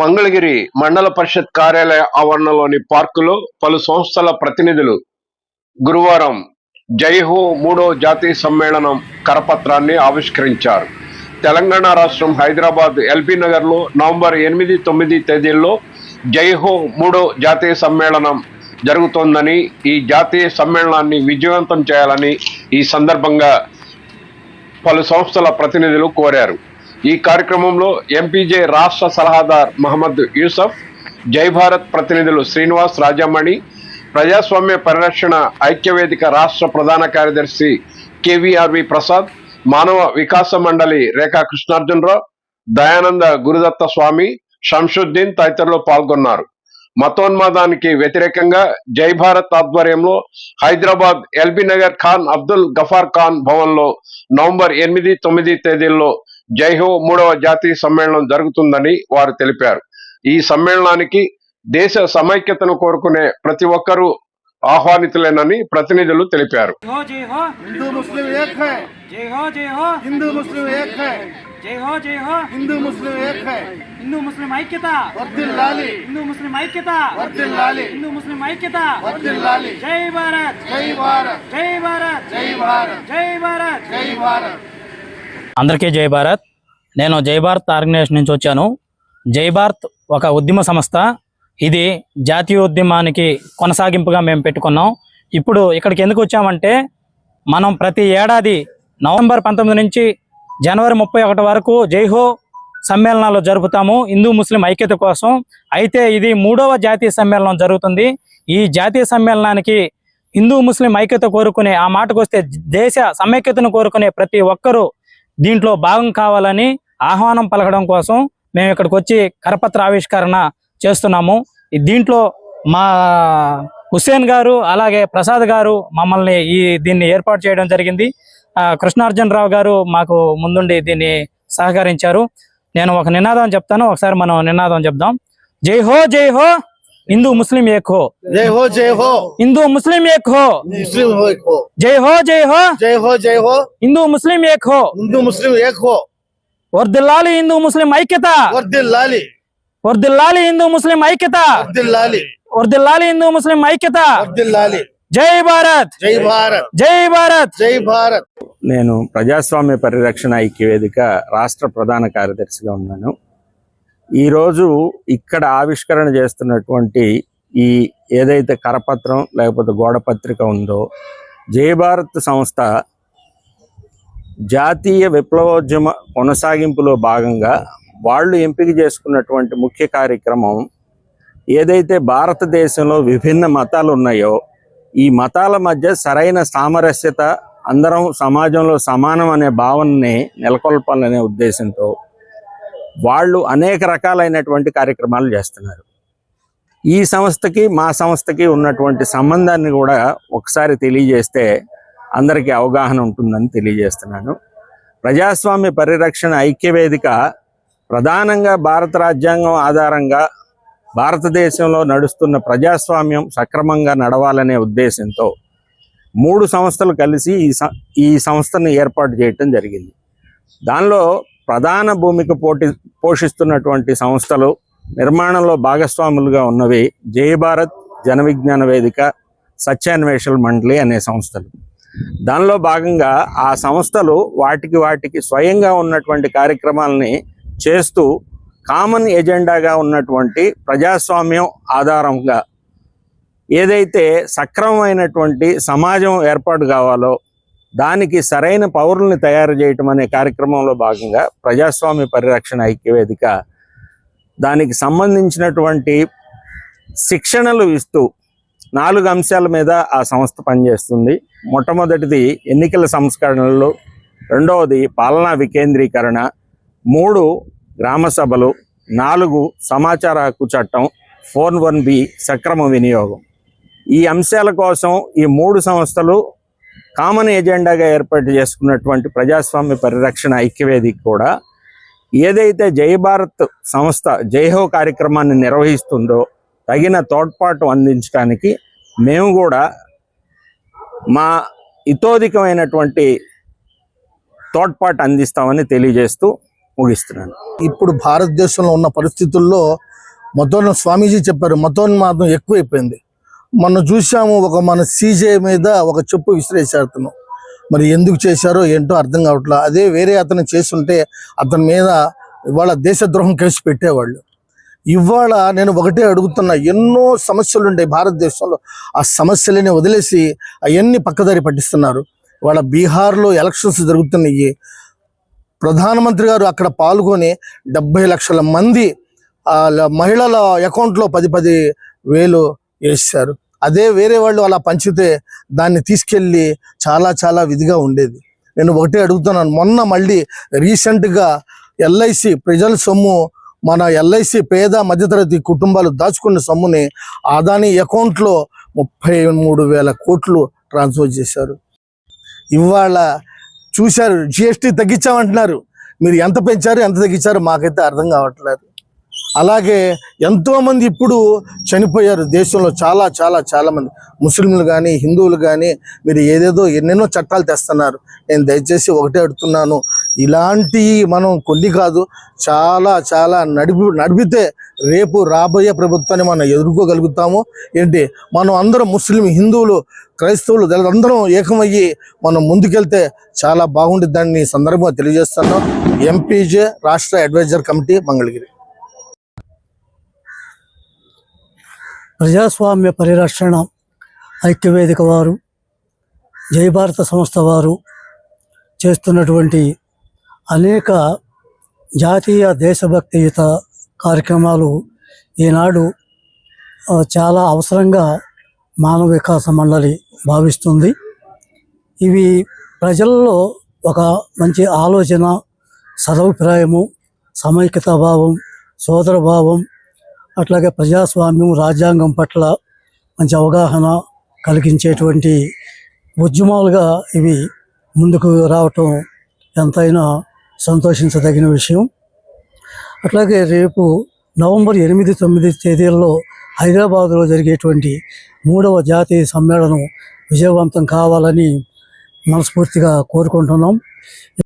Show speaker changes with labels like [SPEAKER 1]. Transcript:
[SPEAKER 1] మంగళగిరి మండల పరిషత్ కార్యాలయ ఆవరణలోని పార్కులో పలు సంస్థల ప్రతినిధులు గురువారం జైహో మూడో జాతీయ సమ్మేళనం కరపత్రాన్ని ఆవిష్కరించారు. తెలంగాణ రాష్ట్రం హైదరాబాద్ ఎల్బీ నగర్లో నవంబర్ ఎనిమిది తొమ్మిది తేదీల్లో జైహో మూడో జాతీయ సమ్మేళనం జరుగుతోందని ఈ జాతీయ సమ్మేళనాన్ని విజయవంతం చేయాలని ఈ సందర్భంగా పలు సంస్థల ప్రతినిధులు కోరారు. ఈ కార్యక్రమంలో ఎంపీజే రాష్ట్ర సలహాదార్ మహమ్మద్ యూసఫ్ జై భారత్ ప్రతినిధులు శ్రీనివాస్ రాజామణి ప్రజాస్వామ్య పరిరక్షణ ఐక్యవేదిక రాష్ట్ర ప్రధాన కార్యదర్శి కేవీఆర్వి ప్రసాద్ మానవ వికాస మండలి రేఖా కృష్ణార్జునరావు దయానంద గురుదత్త స్వామి షంషుద్దీన్ తదితరులు పాల్గొన్నారు. మతోన్మాదానికి వ్యతిరేకంగా జై భారత్ ఆధ్వర్యంలో హైదరాబాద్ ఎల్బీ నగర్ ఖాన్ అబ్దుల్ గఫార్ ఖాన్ భవన్లో నవంబర్ ఎనిమిది తొమ్మిది తేదీల్లో జైహో మూడవ జాతీయ సమ్మేళనం జరుగుతుందని వారు తెలిపారు. ఈ సమ్మేళనానికి దేశ సమైక్యతను కోరుకునే ప్రతి ఒక్కరూ ఆహ్వానితులేనని ప్రతినిధులు తెలిపారు.
[SPEAKER 2] జై భారత్.
[SPEAKER 3] జై భారత్.
[SPEAKER 2] జై భారత్.
[SPEAKER 3] జై భారత్.
[SPEAKER 2] జై భారత్.
[SPEAKER 4] అందరికీ జై భారత్. నేను జై భారత్ ఆర్గనైజేషన్ నుంచి వచ్చాను. జై భారత్ ఒక ఉద్యమ సంస్థ. ఇది జాతీయ ఉద్యమానికి కొనసాగింపుగా మేము పెట్టుకున్నాం. ఇప్పుడు ఇక్కడికి ఎందుకు వచ్చామంటే మనం ప్రతి ఏడాది నవంబర్ పంతొమ్మిది నుంచి జనవరి ముప్పై ఒకటి వరకు జైహో సమ్మేళనాలు జరుపుతాము. హిందూ ముస్లిం ఐక్యత కోసం. అయితే ఇది మూడవ జాతీయ సమ్మేళనం జరుగుతుంది. ఈ జాతీయ సమ్మేళనానికి హిందూ ముస్లిం ఐక్యత కోరుకునే ఆ మాటకు వస్తే దేశ సమైక్యతను కోరుకునే ప్రతి ఒక్కరూ దీంట్లో భాగం కావాలని ఆహ్వానం పలకడం కోసం మేము ఇక్కడికి వచ్చి కరపత్ర ఆవిష్కరణ చేస్తున్నాము. దీంట్లో మా హుస్సేన్ గారు అలాగే ప్రసాద్ గారు మమ్మల్ని ఈ దీన్ని ఏర్పాటు చేయడం జరిగింది. ఆ, కృష్ణార్జున రావు గారు మాకు ముందుండి దీన్ని సహకరించారు. నేను ఒక నినాదం చెప్తాను. ఒకసారి మనం నినాదం చెప్దాం. జై హో జై హో! హిందూ ముస్లిం ఏక్ హో.
[SPEAKER 2] జై హో జై హో.
[SPEAKER 4] హిందూ ముస్లిం ఏక్ హో.
[SPEAKER 2] ముస్లిం
[SPEAKER 4] జై హో జై హో.
[SPEAKER 2] జై హో జై హో.
[SPEAKER 4] హిందూ ముస్లిం ఏక్ హో.
[SPEAKER 2] హిందూ ముస్లిం ఏక్ హో.
[SPEAKER 4] వర్దిల్లాలి హిందూ ముస్లిం ఐక్యత.
[SPEAKER 2] వర్దిల్లాలి.
[SPEAKER 4] వర్దిల్లాలి హిందూ ముస్లిం ఐక్యత.
[SPEAKER 2] వర్దిల్లాలి.
[SPEAKER 4] వర్దిల్లాలి హిందూ ముస్లిం ఐక్యత.
[SPEAKER 2] వర్దిల్లాలి.
[SPEAKER 4] జై భారత్.
[SPEAKER 2] జై భారత్.
[SPEAKER 4] జై భారత్.
[SPEAKER 2] జై భారత్.
[SPEAKER 5] నేను ప్రజాస్వామ్య పరిరక్షణ ఐక్యవేదిక రాష్ట్ర ప్రధాన కార్యదర్శిగా ఉన్నాను. ఈరోజు ఇక్కడ ఆవిష్కరణ చేస్తున్నటువంటి ఈ ఏదైతే కరపత్రం లేకపోతే గోడపత్రిక ఉందో జయ భారత్ సంస్థ జాతీయ విప్లవోద్యమ కొనసాగింపులో భాగంగా వాళ్ళు ఎంపిక చేసుకున్నటువంటి ముఖ్య కార్యక్రమం ఏదైతే భారతదేశంలో విభిన్న మతాలు ఉన్నాయో ఈ మతాల మధ్య సరైన సామరస్యత అందరం సమాజంలో సమానం అనే భావనని నెలకొల్పాలనే ఉద్దేశంతో వాళ్ళు అనేక రకాలైనటువంటి కార్యక్రమాలు చేస్తున్నారు. ఈ సంస్థకి మా సంస్థకి ఉన్నటువంటి సంబంధాన్ని కూడా ఒకసారి తెలియజేస్తే అందరికీ అవగాహన ఉంటుందని తెలియజేస్తున్నాను. ప్రజాస్వామ్య పరిరక్షణ ఐక్యవేదిక ప్రధానంగా భారత రాజ్యాంగం ఆధారంగా భారతదేశంలో నడుస్తున్న ప్రజాస్వామ్యం సక్రమంగా నడవాలనే ఉద్దేశంతో మూడు సంస్థలు కలిసి ఈ ఈ సంస్థను ఏర్పాటు చేయటం జరిగింది. దానిలో ప్రధాన భూమిక పోటీ పోషిస్తున్నటువంటి సంస్థలు నిర్మాణంలో భాగస్వాములుగా ఉన్నవి జయభారత్ జనవిజ్ఞాన జన విజ్ఞాన వేదిక సత్యాన్వేషణ మండలి అనే సంస్థలు. దానిలో భాగంగా ఆ సంస్థలు వాటికి వాటికి స్వయంగా ఉన్నటువంటి కార్యక్రమాలని చేస్తూ కామన్ ఎజెండాగా ఉన్నటువంటి ప్రజాస్వామ్యం ఆధారంగా ఏదైతే సక్రమమైనటువంటి సమాజం ఏర్పాటు కావాలో దానికి సరైన పౌరుల్ని తయారు చేయటం అనే కార్యక్రమంలో భాగంగా ప్రజాస్వామ్య పరిరక్షణ ఐక్యవేదిక దానికి సంబంధించినటువంటి శిక్షణలు ఇస్తూ నాలుగు అంశాల మీద ఆ సంస్థ పనిచేస్తుంది. మొట్టమొదటిది ఎన్నికల సంస్కరణలు రెండవది పాలనా వికేంద్రీకరణ మూడు గ్రామ సభలు నాలుగు సమాచార హక్కు చట్టం ఫోర్ వన్ బి సక్రమ వినియోగం. ఈ అంశాల కోసం ఈ మూడు సంస్థలు కామన్ ఎజెండాగా ఏర్పాటు చేసుకున్నటువంటి ప్రజాస్వామ్య పరిరక్షణ ఐక్యవేదిక కూడా ఏదైతే జై భారత్ సంస్థ జైహో కార్యక్రమాన్ని నిర్వహిస్తుందో తగిన తోడ్పాటు అందించడానికి మేము కూడా మా ఇతోధికమైనటువంటి తోడ్పాటు అందిస్తామని తెలియజేస్తూ ముగిస్తున్నాను.
[SPEAKER 6] ఇప్పుడు భారతదేశంలో ఉన్న పరిస్థితుల్లో
[SPEAKER 2] మతోన్న స్వామీజీ చెప్పారు మతోన్మాదం ఎక్కువైపోయింది. మనం చూసాము ఒక మన సీజే మీద ఒక చెప్పు విసిరేశారు అతను మరి ఎందుకు చేశారో ఏంటో అర్థం కావట్లేదు అదే వేరే అతను చేస్తుంటే అతని మీద ఇవాళ దేశద్రోహం కేసు పెట్టేవాళ్ళు. ఇవాళ నేను ఒకటే అడుగుతున్నా ఎన్నో సమస్యలు ఉండే భారతదేశంలో. ఆ సమస్యలని వదిలేసి అవన్నీ పక్కదారి పట్టిస్తున్నారు. ఇవాళ బీహార్లో ఎలక్షన్స్ జరుగుతున్నాయి. ప్రధానమంత్రి గారు అక్కడ పాల్గొని డెబ్బై లక్షల మంది మహిళల అకౌంట్లో పది పది వేలు వేస్తారు అదే వేరే వాళ్ళు అలా పంచితే దాన్ని తీసుకెళ్ళి చాలా చాలా విధిగా ఉండేది. నేను ఒకటే అడుగుతున్నాను. మొన్న మళ్ళీ రీసెంట్గా ఎల్ఐసి ప్రజల సొమ్ము మన ఎల్ఐసి పేద మధ్యతరగతి కుటుంబాలు దాచుకున్న సొమ్ముని అదాని అకౌంట్లో ముప్పై మూడు వేల కోట్లు ట్రాన్స్ఫర్ చేశారు. ఇవాళ చూశారు జిఎస్టీ తగ్గించామంటున్నారు. మీరు ఎంత పెంచారు ఎంత తగ్గించారు మాకైతే అర్థం కావట్లేదు. అలాగే ఎంతోమంది ఇప్పుడు చనిపోయారు. దేశంలో చాలా చాలా చాలామంది ముస్లింలు కానీ హిందువులు కానీ మీరు ఏదేదో ఎన్నెన్నో చట్టాలు తెస్తున్నారు. నేను దయచేసి ఒకటే అడుగుతున్నాను. ఇలాంటి మనం కొన్ని కాదు చాలా చాలా నడిపి నడిపితే రేపు రాబోయే ప్రభుత్వాన్ని మనం ఎదుర్కోగలుగుతాము. ఏంటి? మనం అందరం ముస్లిం హిందువులు క్రైస్తవులు అందరం ఏకమయ్యి మనం ముందుకెళ్తే చాలా బాగుంటుంది దాన్ని సందర్భంగా తెలియజేస్తున్నాం ఎంపీజే రాష్ట్ర అడ్వైజర్ కమిటీ మంగళగిరి.
[SPEAKER 6] ప్రజాస్వామ్య పరిరక్షణ ఐక్యవేదిక వారు జై భారత సంస్థ వారు చేస్తున్నటువంటి అనేక జాతీయ దేశభక్తియుత కార్యక్రమాలు ఈనాడు చాలా అవసరంగా మానవ వికాస మండలి భావిస్తుంది. ఇవి ప్రజల్లో ఒక మంచి ఆలోచన సదభిప్రాయము సమైక్యతాభావం భావం అట్లాగే ప్రజాస్వామ్యం రాజ్యాంగం పట్ల మంచి అవగాహన కలిగించేటువంటి ఉద్యమాలుగా ఇవి ముందుకు రావటం ఎంతైనా సంతోషించదగిన విషయం. అట్లాగే రేపు నవంబర్ ఎనిమిది తొమ్మిది తేదీల్లో హైదరాబాదులో జరిగేటువంటి మూడవ జాతీయ సమ్మేళనం విజయవంతం కావాలని మనస్ఫూర్తిగా కోరుకుంటున్నాం.